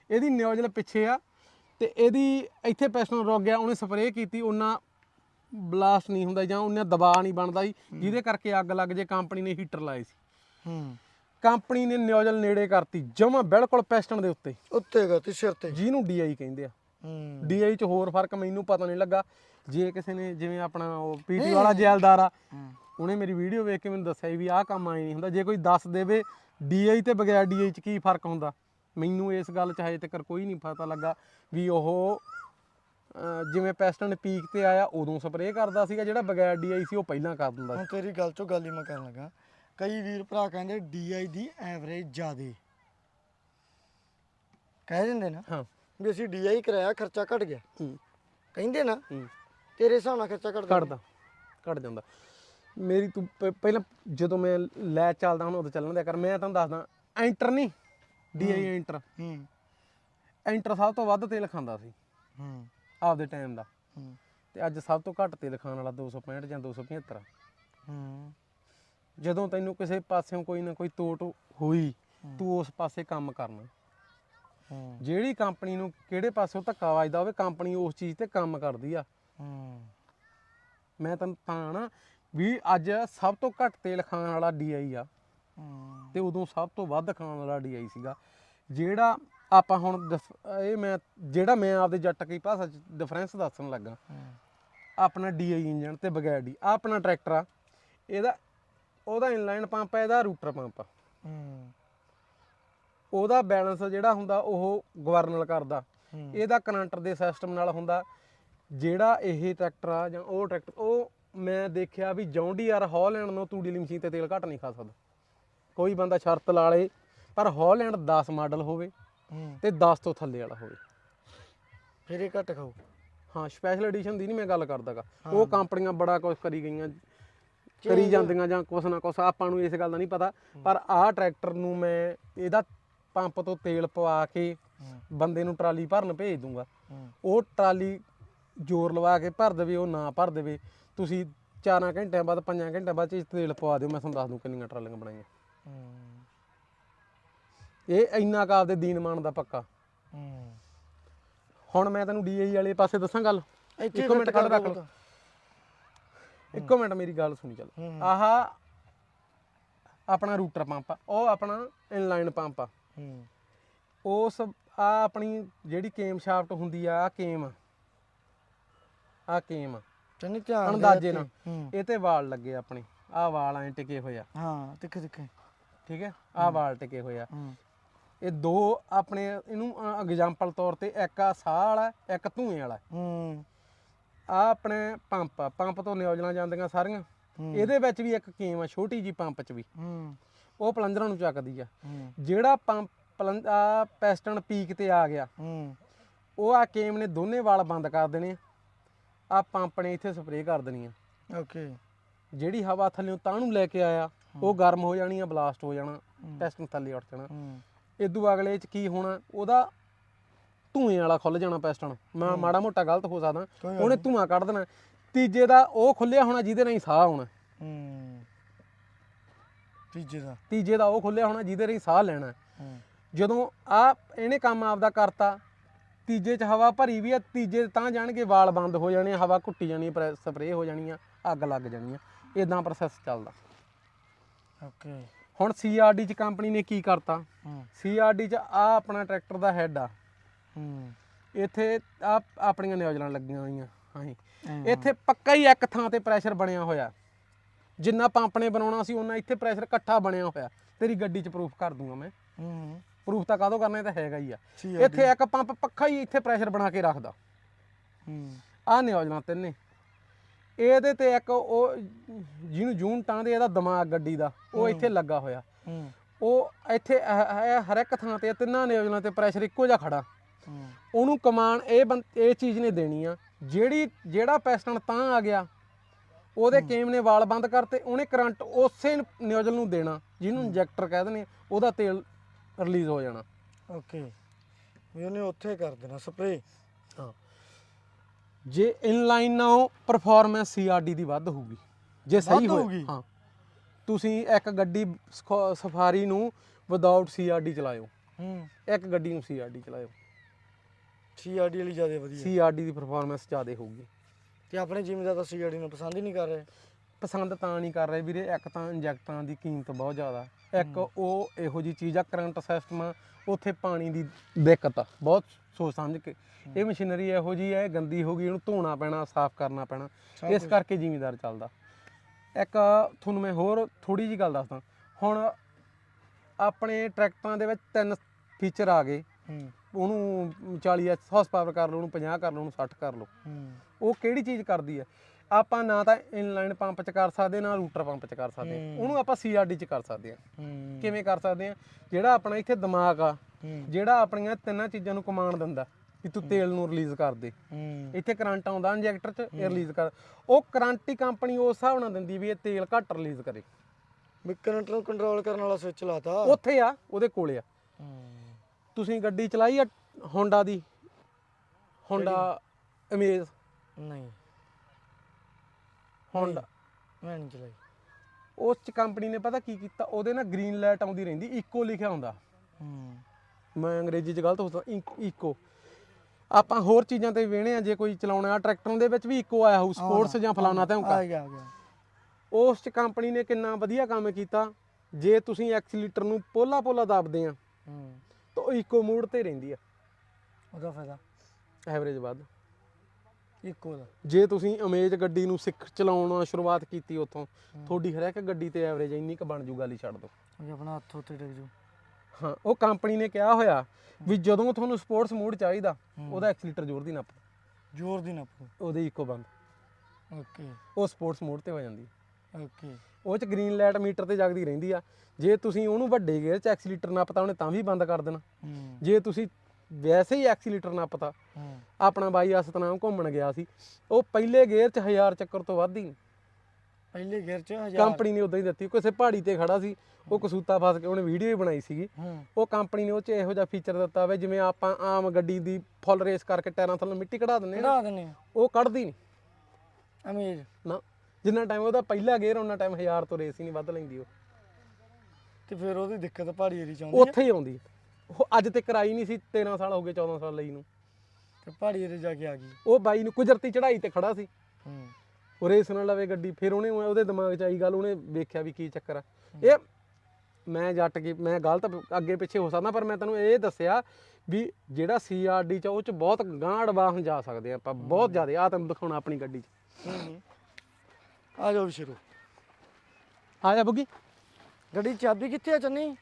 ਇਹਦੀ ਨਿਊਜ਼ਲ ਪਿੱਛੇ ਆ ਤੇ ਇਹਦੀ ਇੱਥੇ ਪਿਸਟਨ ਰੁਕ ਗਿਆ ਉਹਨੇ ਸਪਰੇਅ ਕੀਤੀ ਉਹਨਾਂ ਬਲਾਸਟ ਨਹੀਂ ਹੁੰਦਾ ਜਾਂ ਉਹਨੇ ਦਬਾਅ ਨਹੀਂ ਬਣਦਾ ਜੀ ਜਿਹਦੇ ਕਰਕੇ ਅੱਗ ਲੱਗ ਜੇ ਕੰਪਨੀ ਨੇ ਹੀਟਰ ਲਾਏ ਸੀ। ਹੂੰ। ਕੰਪਨੀ ਨੇ ਨਿਊਜ਼ਲ ਨੇੜੇ ਕਰਤੀ ਜਮਾ ਬਿਲਕੁਲ ਪਿਸਟਨ ਦੇ ਉੱਤੇ। ਉੱਤੇ ਗਾ ਤੇ ਸਿਰ ਤੇ। ਜਿਹਨੂੰ ਡੀਆਈ ਕਹਿੰਦੇ ਆ। ਹੂੰ। ਡੀਆਈ ਚ ਹੋਰ ਫ਼ਰਕ ਮੈਨੂੰ ਪਤਾ ਨਹੀਂ ਲੱਗਾ। ਜੇ ਕਿਸੇ ਨੇ ਜਿਵੇਂ ਆਪਣਾ ਉਹ ਪੀਟੀ ਵਾਲਾ ਜੈਲਦਾਰ ਆ ਉਹਨੇ ਮੇਰੀ ਵੀਡੀਓ ਵੇਖ ਕੇ ਮੈਨੂੰ ਦੱਸਿਆ ਵੀ ਆਹ ਕੰਮ ਆਏ ਨਹੀਂ ਹੁੰਦਾ। ਜੇ ਕੋਈ ਦੱਸ ਦੇਵੇ ਡੀਆਈ ਤੇ ਬਗੈਰ ਡੀਆਈ ਚ ਕੀ ਫ਼ਰਕ ਹੁੰਦਾ? ਮੈਨੂੰ ਇਸ ਗੱਲ ਚ ਹਜੇ ਤੱਕ ਕੋਈ ਨਹੀਂ ਪਤਾ ਲੱਗਾ ਵੀ ਉਹ ਜਿਵੇਂ ਪੈਸਟਨ ਪੀਕ ਤੇ ਆਇਆ ਉਦੋਂ ਸਪਰੇਅ ਕਰਦਾ ਸੀਗਾ ਜਿਹੜਾ ਬਗੈਰ ਡੀਆਈ ਸੀ ਉਹ ਪਹਿਲਾਂ ਕਰ ਦਿੰਦਾ ਹੁਣ ਤੇਰੀ ਗੱਲ ਚੋਂ ਗੱਲ ਹੀ ਮੈਂ ਕਰਨ ਲੱਗਾ। ਕਈ ਵੀਰ ਭਰਾ ਕਹਿੰਦੇ ਡੀਆਈ ਦੀ ਐਵਰੇਜ ਜ਼ਿਆਦੇ। ਕਹਿ ਦਿੰਦੇ ਨਾ ਹਾਂ। ਵੀ ਅਸੀਂ ਡੀਆਈ ਕਰਾਇਆ ਖਰਚਾ ਘਟ ਗਿਆ। ਹੂੰ, ਕਹਿੰਦੇ ਨਾ ਹੂੰ। ਤੇਰੇ ਹਿਸਾਬ ਨਾਲ ਖਰਚਾ ਘਟਦਾ ਘਟਦਾ ਘਟ ਜਾਂਦਾ। ਮੇਰੀ ਤੂੰ ਪ- ਪਹਿਲਾਂ ਜਦੋਂ ਮੈਂ ਲੈ ਚੱਲਦਾ ਹੁਣ ਉਦੋਂ ਚੱਲਣ ਦਿਆ ਕਰ ਮੈਂ ਤੁਹਾਨੂੰ ਦੱਸਦਾ ਐਂਟਰ ਨਹੀਂ ਡੀਆਈ ਐਂਟਰ। ਹੂੰ। ਐਂਟਰ ਸਭ ਤੋਂ ਵੱਧ ਤੇਲ ਖਾਂਦਾ ਸੀ। ਹੂੰ। ਆਪਦੇ ਟਾਈਮ ਦਾ। ਹੂੰ। ਤੇ ਅੱਜ ਸਭ ਤੋਂ ਘੱਟ ਤੇਲ ਖਾਣ ਵਾਲਾ 265 ਜਾਂ 275 ਹੂੰ। ਜਦੋਂ ਤੈਨੂੰ ਕਿਸੇ ਪਾਸਿਓਂ ਕੋਈ ਨਾ ਕੋਈ ਤੋਟ ਹੋਈ ਤੂੰ ਉਸ ਪਾਸੇ ਕੰਮ ਕਰਨਾ। ਹੂੰ। ਜਿਹੜੀ ਕੰਪਨੀ ਨੂੰ ਕਿਹੜੇ ਪਾਸਿਓਂ ਧੱਕਾ ਵੱਜਦਾ ਹੋਵੇ ਕੰਪਨੀ ਉਸ ਚੀਜ਼ ਤੇ ਕੰਮ ਕਰਦੀ ਆ। ਹੂੰ। ਮੈਂ ਤੈਨੂੰ ਤਾਂ ਨਾ ਵੀ ਅੱਜ ਸਭ ਤੋਂ ਘੱਟ ਤੇਲ ਖਾਣ ਵਾਲਾ ਡੀਆਈ ਆ। ਹੂੰ। ਤੇ ਉਦੋਂ ਸਭ ਤੋਂ ਵੱਧ ਖਾਣ ਵਾਲਾ ਡੀਆਈ ਸੀਗਾ। ਜਿਹੜਾ ਆਪਾਂ ਹੁਣ ਇਹ ਮੈਂ ਜਿਹੜਾ ਮੈਂ ਆਪਦੇ ਜੱਟ ਕੀ ਭਾਸ਼ਾ ਚ ਡਿਫਰੈਂਸ ਦੱਸਣ ਲੱਗਾ। ਆਪਣਾ ਡੀਆਈ ਇੰਜਨ ਤੇ ਬਗੈਰ ਡੀ ਆਪਣਾ ਟਰੈਕਟਰ ਆ। ਇਹਦਾ ਉਹਦਾ ਇਨਲਾਈਨ ਪੰਪ ਆ ਇਹਦਾ ਰੂਟਰ ਪੰਪ ਹੂੰ। ਉਹਦਾ ਬੈਲੈਂਸ ਜਿਹੜਾ ਹੁੰਦਾ ਉਹ ਗਵਰਨਰ ਕਰਦਾ। ਹੂੰ। ਇਹਦਾ ਕਰੰਟ ਦੇ ਸਿਸਟਮ ਨਾਲ ਹੁੰਦਾ। ਜਿਹੜਾ ਇਹ ਟਰੈਕਟਰ ਆ ਜਾਂ ਉਹ ਟਰੈਕਟਰ ਉਹ ਮੈਂ ਦੇਖਿਆ ਵੀ ਜੌਂਡੀਆਰ ਹਾਲੈਂਡ ਨੂੰ ਤੂੜੀ ਵਾਲੀ ਮਸ਼ੀਨ ਤੇ ਤੇਲ ਘੱਟ ਨਹੀਂ ਖਾ ਸਕਦਾ। ਕੋਈ ਬੰਦਾ ਸ਼ਰਤ ਲਾ ਲੇ ਪਰ ਹਾਲੈਂਡ 10 ਮਾਡਲ ਹੋਵੇ ਹੂੰ। ਤੇ 10 ਤੋਂ ਥੱਲੇ ਵਾਲਾ ਹੋਵੇ। ਫਿਰ ਇਹ ਘੱਟ ਖਾਓ ਹਾਂ ਸਪੈਸ਼ਲ ਐਡੀਸ਼ਨ ਦੀ ਨਹੀਂ ਮੈਂ ਗੱਲ ਕਰਦਾਗਾ। ਉਹ ਕੰਪਨੀਆਂ ਬੜਾ ਕੁਝ ਕਰੀ ਗਈਆਂ। ਕਰੀ ਜਾਂਦੀਆਂ ਜਾਂ ਕੁਛ ਨਾ ਕੁਛ ਆਪਾਂ ਨੂੰ ਇਸ ਗੱਲ ਦਾ ਨਹੀਂ ਪਤਾ। ਪਰ ਆਹ ਟਰੈਕਟਰ ਨੂੰ ਮੈਂ ਇਹਦਾ ਪੰਪ ਤੋਂ ਤੇਲ ਪਵਾ ਕੇ ਬੰਦੇ ਨੂੰ ਟਰਾਲੀ ਭਰਨ ਭੇਜ ਦੂੰਗਾ। ਉਹ ਟਰਾਲੀ ਜ਼ੋਰ ਲਵਾ ਕੇ ਭਰ ਦੇਵੇ ਉਹ ਨਾ ਭਰ ਦੇਵੇ ਤੁਸੀਂ 4 ਘੰਟਿਆਂ ਬਾਅਦ 5 ਘੰਟਿਆਂ ਬਾਅਦ ਚ ਤੇਲ ਪਵਾ ਦਿਓ ਮੈਂ ਤੁਹਾਨੂੰ ਦੱਸ ਦੂੰ ਕਿੰਨੀਆਂ ਟਰਾਲੀਆਂ ਬਣਾਈਆਂ। ਇਹ ਇੰਨਾ ਕਾ ਆਪਦੇ ਦੀਨ ਮਾਨ ਦਾ ਪੱਕਾ। ਹੁਣ ਮੈਂ ਤੈਨੂੰ ਡੀਆਈ ਵਾਲੇ ਪਾਸੇ ਦੱਸਾਂ ਗੱਲ? ਇੱਕ ਮਿੰਟ ਕੱਢ ਰੱਖ ਲਓ। ਇੱਕੋ ਮਿੰਟ ਮੇਰੀ ਗੱਲ ਸੁਣੀ ਚੱਲ। ਆਹ ਆਪਣਾ ਰੂਟਰ ਪੰਪ ਆ ਉਹ ਆਪਣਾ ਇਨਲਾਈਨ ਪੰਪ ਆ। ਹੂੰ। ਉਸ ਆ ਆਪਣੀ ਜਿਹੜੀ ਕੇਮ ਸ਼ਾਫਟ ਹੁੰਦੀ ਆ ਆ ਕੇਮ ਆ। ਕੇਮ ਚੰਨੀ ਧਿਆਨ ਅੰਦਾਜ਼ੇ। ਨਾਲ। ਇਹ ਤੇ ਵਾਲ ਲੱਗੇ ਆਪਣੇ। ਆ ਵਾਲ ਐ ਟਿਕੇ ਹੋਏ ਆ। ਹਾਂ ਤਿੱਖੇ ਤਿੱਖੇ। ਠੀਕ ਹੈ? ਆ ਵਾਲ ਟਿਕੇ ਹੋਏ ਆ। ਇਹ ਦੋ ਆਪਣੇ ਇਹਨੂੰ ਐਗਜ਼ਾਮਪਲ ਤੌਰ ਤੇ ਇੱਕ ਆ ਸਾਹ ਵਾਲਾ ਇੱਕ ਧੂਏ ਵਾਲਾ। ਹੂੰ। ਆ ਆਪਣੇ ਪੰਪ ਆ ਪੰਪ ਤੋਂ ਨਿਊਜ਼ਲਾਂ ਜਾਂਦੀਆਂ ਸਾਰੀਆਂ। ਇਹਦੇ ਵਿੱਚ ਵੀ ਇੱਕ ਕੇਮ ਆ ਛੋਟੀ ਜੀ ਪੰਪ 'ਚ ਵੀ। ਉਹ ਪਲੰਜਰਾਂ ਨੂੰ ਚੱਕਦੀ ਆ। ਜਿਹੜਾ ਪੰਪ ਪਲੰ- ਆ ਪੈਸਟਨ ਪੀਕ ਤੇ ਆ ਗਿਆ ਉਹ ਆ ਕੇਮ ਨੇ ਦੋਨੇ ਵਾਲ ਬੰਦ ਕਰ ਦੇਣੇ ਆ। ਪੰਪ ਨੇ ਇੱਥੇ ਸਪਰੇਅ ਕਰ ਦੇਣੀ ਆ। ਓਕੇ। ਜਿਹੜੀ ਹਵਾ ਥੱਲੇੋਂ ਤਾਂ ਨੂੰ ਲੈ ਕੇ ਆਇਆ ਉਹ ਗਰਮ ਹੋ ਜਾਣੀ ਆ ਬਲਾਸਟ ਹੋ ਜਾਣਾ ਪੈਸਟਨ ਥੱਲੇ ਉੱਠ ਜਾਣਾ। ਇਦੋਂ ਅਗਲੇ ਚ ਕੀ ਹੋਣਾ ਉਹਦਾ ਧੂਏ ਵਾਲਾ ਖੁੱਲ ਜਾਣਾ ਪੈਸਟਨ ਮੈਂ ਮਾੜਾ ਮੋਟਾ ਗਲਤ ਹੋ ਸਕਦਾ। ਉਹਨੇ ਧੂਆਂ ਕੱਢ ਦੇਣਾ। ਤੀਜੇ ਦਾ ਉਹ ਖੁੱਲਿਆ ਹੋਣਾ ਜਿਹਦੇ ਨਾਲ ਹੀ ਸਾਹ ਆਉਣਾ। ਹੂੰ। ਤੀਜੇ ਦਾ। ਤੀਜੇ ਦਾ ਉਹ ਖੁੱਲਿਆ ਹੋਣਾ ਜਿਹਦੇ ਨਾਲ ਹੀ ਸਾਹ ਲੈਣਾ। ਜਦੋਂ ਆ ਇਹਨੇ ਕੰਮ ਆਪਦਾ ਕਰਤਾ ਤੀਜੇ ਚ ਹਵਾ ਭਰੀ ਵੀ ਆ ਤੀਜੇ ਤਾਂ ਜਾਣਗੇ ਵਾਲ ਬੰਦ ਹੋ ਜਾਣੇ ਹਵਾ ਘੁੱਟੀ ਜਾਣੀ ਸਪਰੇਅ ਹੋ ਜਾਣੀ ਆ ਅੱਗ ਲੱਗ ਜਾਣੀ ਆ। ਇਦਾਂ ਪ੍ਰੋਸੈਸ ਚੱਲਦਾ। ਓਕੇ। ਹੁਣ ਸੀਆਰਡੀ ਚ ਕੰਪਨੀ ਨੇ ਕੀ ਕਰਤਾ? ਸੀਆਰਡੀ ਚ ਆ ਆਪਣਾ ਟਰੈਕਟਰ ਦਾ ਹੈੱਡ ਆ। ਹੂੰ। ਇੱਥੇ ਆ ਆਪਣੀਆਂ ਨਿਊਜ਼ਲਾਂ ਲੱਗੀਆਂ ਹੋਈਆਂ ਹਾਂ ਹੂੰ। ਇੱਥੇ ਪੱਕਾ ਹੀ ਇੱਕ ਥਾਂ ਤੇ ਪ੍ਰੈਸ਼ਰ ਬਣਿਆ ਹੋਇਆ। ਜਿੰਨਾ ਪੰਪ ਨੇ ਬਣਾਉਣਾ ਸੀ ਉਹਨਾਂ ਇੱਥੇ ਪ੍ਰੈਸ਼ਰ ਇਕੱਠਾ ਬਣਿਆ ਹੋਇਆ। ਤੇਰੀ ਗੱਡੀ 'ਚ ਪ੍ਰੂਫ ਕਰ ਦੂੰਗਾ ਮੈਂ। ਹੂੰ। ਪ੍ਰੂਫ ਤਾਂ ਕਾਹਦੋਂ ਕਰਨਾ ਇਹ ਤਾਂ ਹੈਗਾ ਹੀ ਆ। ਇੱਥੇ ਇੱਕ ਪੰਪ ਪੱਖਾ ਹੀ ਇੱਥੇ ਪ੍ਰੈਸ਼ਰ ਬਣਾ ਕੇ ਰੱਖਦਾ। ਹੂੰ। ਆਹ ਨਿਯੋਜਨਾ ਤਿੰਨੇ। ਇਹਦੇ ਤੇ ਇੱਕ ਉਹ ਜਿਹਨੂੰ ਜੂਨ ਟਾਂ ਦੇ ਇਹਦਾ ਦਿਮਾਗ ਗੱਡੀ ਦਾ ਉਹ ਇੱਥੇ ਲੱਗਾ ਹੋਇਆ। ਹੂੰ। ਉਹ ਇੱਥੇ ਹਰ ਇੱਕ ਥਾਂ ਤੇ ਤਿੰਨਾਂ ਨਿਯੋਜਨਾ ਤੇ ਪ੍ਰੈਸ਼ਰ ਇੱਕੋ ਜਿਹਾ ਖੜਾ। ਉਹਨੂੰ ਕਮਾਨ ਇਹ ਬੰ- ਇਹ ਚੀਜ਼ ਨੇ ਦੇਣੀ ਆ। ਜਿਹੜੀ ਜਿਹੜਾ ਪੈਸਟਨ ਤਾਂ ਆ ਗਿਆ ਉਹਦੇ ਕੇਮ ਨੇ ਵਾਲ ਬੰਦ ਕਰਤੇ ਉਹਨੇ ਕਰੰਟ ਉਸੇ ਨਿਯੋਜਨ ਨੂੰ ਦੇਣਾ ਜਿਹਨੂੰ ਇੰਜੈਕਟਰ ਕਹਿ ਦਿੰਦੇ ਆ, ਉਹਦਾ ਤੇਲ ਰਿਲੀਜ਼ ਹੋ ਜਾਣਾ। ਓਕੇ। ਵੀ ਉਹਨੇ ਉੱਥੇ ਕਰ ਦੇਣਾ ਸਪਰੇ ਹਾਂ। ਜੇ ਇਨਲਾਈਨ ਨਾਲੋਂ ਪਰਫਾਰਮੈਂਸ ਸੀਆਰਡੀ ਦੀ ਵੱਧ ਹੋਊਗੀ। ਜੇ ਸਹੀ ਵੱਧ ਹੋਏ ਹੋਊਗੀ? ਹਾਂ। ਤੁਸੀਂ ਇੱਕ ਗੱਡੀ ਸਫਾਰੀ ਨੂੰ ਵਿਦਆਊਟ ਸੀਆਰਡੀ ਚਲਾਇਓ। ਹੂੰ। ਇੱਕ ਗੱਡੀ ਨੂੰ ਸੀਆਰਡੀ ਚਲਾਇਓ। ਸੀਆਰਡੀ ਵਾਲੀ ਜ਼ਿਆਦਾ ਵਧੀਆ। ਸੀਆਰਡੀ ਦੀ ਪਰਫਾਰਮੈਂਸ ਜ਼ਿਆਦਾ ਹੋਊਗੀ। ਤੇ ਆਪਣੇ ਜ਼ਿਮੀਦਾਰ ਤਾਂ ਸੀਆਰਡੀ ਨੂੰ ਪਸੰਦ ਹੀ ਨਹੀਂ ਕਰ ਰਹੇ। ਪਸੰਦ ਤਾਂ ਨਹੀਂ ਕਰ ਰਹੇ ਵੀਰੇ ਇੱਕ ਤਾਂ ਇੰਜੈਕਟਰਾਂ ਦੀ ਕੀਮਤ ਬਹੁਤ ਜ਼ਿਆਦਾ। ਇੱਕ ਉਹ ਇਹੋ ਜੀ ਚੀਜ਼ ਆ ਕਰੰਟ ਸਿਸਟਮ ਆ ਉੱਥੇ ਪਾਣੀ ਦੀ ਦਿੱਕਤ ਆ ਬਹੁਤ ਸੋਚ ਸਮਝ ਕੇ। ਇਹ ਮਸ਼ੀਨਰੀ ਇਹੋ ਜੀ ਹੈ ਗੰਦੀ ਹੋ ਗਈ ਇਹਨੂੰ ਧੋਣਾ ਪੈਣਾ ਸਾਫ਼ ਕਰਨਾ ਪੈਣਾ। ਇਸ ਕਰਕੇ ਜ਼ਿਮੀਦਾਰ ਚੱਲਦਾ। ਇੱਕ ਤੁਹਾਨੂੰ ਮੈਂ ਹੋਰ ਥੋੜੀ ਜੀ ਗੱਲ ਦੱਸਦਾ। ਹੁਣ ਆਪਣੇ ਟਰੈਕਟਰਾਂ ਦੇ ਵਿੱਚ ਤਿੰਨ ਫੀਚਰ ਆ ਗਏ। ਉਹਨੂੰ 40 ਹਾਰਸ ਪਾਵਰ ਕਰ ਲਓ ਉਹਨੂੰ 50 ਕਰ ਲਓ ਉਹਨੂੰ 60 ਕਰ ਲਓ। ਉਹ ਕਿਹੜੀ ਚੀਜ਼ ਕਰਦੀ ਹੈ? ਆਪਾਂ ਨਾ ਤਾਂ ਇਨਲਾਈਨ ਪੰਪ 'ਚ ਕਰ ਸਕਦੇ ਨਾ ਰੂਟਰ ਪੰਪ 'ਚ ਕਰ ਸਕਦੇ। ਉਹਨੂੰ ਆਪਾਂ ਸੀਆਰਡੀ 'ਚ ਕਰ ਸਕਦੇ ਹਾਂ। ਕਿਵੇਂ ਕਰ ਸਕਦੇ ਹਾਂ? ਜਿਹੜਾ ਆਪਣਾ ਇੱਥੇ ਦਿਮਾਗ ਆ ਜਿਹੜਾ ਆਪਣੀਆਂ ਤਿੰਨਾਂ ਚੀਜ਼ਾਂ ਨੂੰ ਕਮਾਂਡ ਦਿੰਦਾ ਵੀ ਤੂੰ ਤੇਲ ਨੂੰ ਰਿਲੀਜ਼ ਕਰ ਦੇ। ਇੱਥੇ ਕਰੰਟ ਆਉਂਦਾ ਇੰਜੈਕਟਰ 'ਚ ਇਹ ਰਿਲੀਜ਼ ਕਰ। ਉਹ ਕਰੰਟ ਹੀ ਕੰਪਨੀ ਉਸ ਹਿਸਾਬ ਨਾਲ ਦਿੰਦੀ ਵੀ ਇਹ ਤੇਲ ਘੱਟ ਰਿਲੀਜ਼ ਕਰੇ। ਵੀ ਕਰੰਟ ਨੂੰ ਕੰਟਰੋਲ ਕਰਨ ਵਾਲਾ ਸਵਿਚ ਲਾਤਾ। ਉੱਥੇ ਆ ਉਹਦੇ ਕੋਲੇ ਆ। ਤੁਸੀਂ ਗੱਡੀ ਚਲਾਈ ਆ ਹੋਂਡਾ ਦੀ? ਹੋਂਡਾ ਇਮੇਜ ਨਹੀਂ। ਹੋਂਡਾ ਮੈਂ ਨਹੀਂ ਚਲਾਈ। ਉਸ ਚ ਕੰਪਨੀ ਨੇ ਪਤਾ ਕੀ ਕੀਤਾ? ਉਹਦੇ ਨਾਲ ਗ੍ਰੀਨ ਲਾਈਟ ਆਉਂਦੀ ਰਹਿੰਦੀ ਇਕੋ ਲਿਖਿਆ ਹੁੰਦਾ। ਹੂੰ। ਮੈਂ ਅੰਗਰੇਜ਼ੀ ਚ ਗਲਤ ਹੋ ਸਕਦਾ ਇਕੋ ਆਪਾਂ ਹੋਰ ਚੀਜ਼ਾਂ ਤੇ ਵੇਣੇ ਆ ਜੇ ਕੋਈ ਚਲਾਉਣਾ ਟਰੈਕਟਰਾਂ ਦੇ ਵਿੱਚ ਵੀ ਇਕੋ ਆਇਆ ਹੋਊ ਸਪੋਰਟਸ ਜਾਂ ਫਲਾਣਾ ਤੇ ਆ ਗਿਆ ਆ ਗਿਆ। ਉਸ ਚ ਕੰਪਨੀ ਨੇ ਕਿੰਨਾ ਵਧੀਆ ਕੰਮ ਕੀਤਾ? ਜੇ ਤੁਸੀਂ ਐਕਸੀਲੇਟਰ ਨੂੰ ਪੋਲਾ ਪੋਲਾ ਦੱਬਦੇ ਆ ਹੂੰ। ਤਾਂ ਇਕੋ ਮੋਡ ਤੇ ਰਹਿੰਦੀ ਆ। ਉਹਦਾ ਫਾਇਦਾ। ਐਵਰੇਜ ਵੱਧ। ਇੱਕੋ ਦਾ। ਜੇ ਤੁਸੀਂ ਅਮੇਜ ਗੱਡੀ ਨੂੰ ਸਿੱਖ ਚਲਾਉਣਾ ਸ਼ੁਰੂਆਤ ਕੀਤੀ ਉੱਥੋਂ ਤੁਹਾਡੀ ਹਰ ਇੱਕ ਗੱਡੀ ਤੇ ਐਵਰੇਜ ਇੰਨੀ ਕੁ ਬਣ ਜੂ ਗੱਲ ਹੀ ਛੱਡ ਦੋ। ਉਹ ਆਪਣਾ ਹੱਥ ਉੱਤੇ ਟਿਕ ਜੂ। ਹਾਂ ਉਹ ਕੰਪਨੀ ਨੇ ਕਿਹਾ ਹੋਇਆ ਵੀ ਜਦੋਂ ਤੁਹਾਨੂੰ ਸਪੋਰਟਸ ਮੋਡ ਚਾਹੀਦਾ ਉਹਦਾ ਐਕਸੀਲੇਟਰ ਜ਼ੋਰ ਦੀ ਨੱਪ। ਜ਼ੋਰ ਦੀ ਨਾ ਉਹਦੇ ਇੱਕੋ ਬੰਦ। ਓਕੇ ਉਹ ਸਪੋਰਟਸ ਮੋਡ ਤੇ ਹੋ ਜਾਂਦੀ। ਓਕੇ। ਉਹ ਚ ਗ੍ਰੀਨ ਲਾਈਟ ਮੀਟਰ ਤੇ ਜਗਦੀ ਰਹਿੰਦੀ ਆ। ਜੇ ਤੁਸੀਂ ਉਹਨੂੰ ਵੱਡੇ ਗੇਅਰ ਚ ਐਕਸੀਲੇਟਰ ਨੱਪਤਾ ਉਹਨੇ ਤਾਂ ਵੀ ਬੰਦ ਕਰ ਦੇਣਾ। ਜੇ ਤੁਸੀਂ ਵੈਸੇ ਹੀ ਐਕਸੀਲੇਟਰ ਨੱਪਤਾ ਆਪਣਾ ਬਾਈ ਅਸਤਨਾਮ ਘੁੰਮਣ ਗਿਆ ਸੀ ਉਹ ਪਹਿਲੇ ਗੇਅਰ ਚ 1000 ਚੱਕਰ ਤੋਂ ਵੱਧ ਹੀ। ਪਹਿਲੇ ਗੇਅਰ ਚ 1000 ਕੰਪਨੀ ਨੇ ਉਦਾਂ ਹੀ ਦਿੱਤੀ ਕਿਸੇ ਪਹਾੜੀ ਤੇ ਖੜਾ ਸੀ ਉਹ ਕਸੂਤਾ ਫਸ ਕੇ ਉਹਨੇ ਵੀਡੀਓ ਹੀ ਬਣਾਈ ਸੀਗੀ। ਉਹ ਕੰਪਨੀ ਨੇ ਉਹ ਚ ਇਹੋ ਜਿਹਾ ਫੀਚਰ ਦਿੱਤਾ ਵੇ ਜਿਵੇਂ ਆਪਾਂ ਆਮ ਗੱਡੀ ਦੀ ਫੁੱਲ ਰੇਸ ਕਰਕੇ ਟਾਇਰਾਂ ਥੱਲੋਂ ਮਿੱਟੀ ਕਢਾ ਦਿੰਦੇ ਆ ਕਢਾ ਦਿੰਨੇ ਆ। ਉਹ ਕੱਢਦੀ ਨਹੀਂ ਅਮੇਜ ਨਾ। ਜਿੰਨਾ ਟਾਈਮ ਉਹਦਾ ਪਹਿਲਾ ਗੇਅਰ ਉਹਨਾਂ ਟਾਈਮ 1000 ਤੋਂ ਰੇਸ ਹੀ ਨਹੀਂ ਵੱਧ ਲੈਂਦੀ ਉਹ। ਤੇ ਫਿਰ ਉਹਦੀ ਦਿੱਕਤ ਪਹਾੜੀ ਏਰੀ ਚ ਆਉਂਦੀ ਆ ਉੱਥੇ ਹੀ ਆਉਂਦੀ ਉਹ ਅੱਜ ਤੇ ਕਰਾਈ ਨਹੀਂ ਸੀ 13 ਸਾਲ ਹੋ ਗਏ 14 ਸਾਲ ਲਈ ਨੂੰ। ਤੇ ਪਹਾੜੀ ਏਰੀ ਜਾ ਕੇ ਆ ਗਈ। ਉਹ ਬਾਈ ਨੂੰ ਕੁਦਰਤੀ ਚੜਾਈ ਤੇ ਖੜਾ ਸੀ। ਹੂੰ। ਉਹ ਰੇਸ ਨਾਲ ਲਵੇ ਗੱਡੀ ਫਿਰ ਉਹਨੇ ਉਹਦੇ ਦਿਮਾਗ 'ਚ ਆਈ ਗੱਲ ਉਹਨੇ ਵੇਖਿਆ ਵੀ ਕੀ ਚੱਕਰ ਆ। ਇਹ ਮੈਂ ਜੱਟ ਕੇ ਮੈਂ ਗਲਤ ਅੱਗੇ ਪਿੱਛੇ ਹੋ ਸਕਦਾ ਪਰ ਮੈਂ ਤੈਨੂੰ ਇਹ ਦੱਸਿਆ ਵੀ ਜਿਹੜਾ ਸੀਆਰਡੀ ਚ ਉਹ ਚ ਬਹੁਤ ਗਾਂਹ ਐਡਵਾਂਸ ਜਾ ਸਕਦੇ ਆ ਆਪਾਂ ਬਹੁਤ ਜ਼ਿਆਦਾ। ਆ ਤੈਨੂੰ ਦਿਖਾਉਣਾ ਆਪਣੀ ਗੱਡੀ 'ਚ। ਹੂੰ। ਆ ਜਾਓ ਸ਼ੁਰੂ। ਆ ਜਾ ਬੁੱਗੀ। ਗੱਡੀ ਚਾਬੀ ਕਿੱਥੇ ਆ ਚੰਨੀ?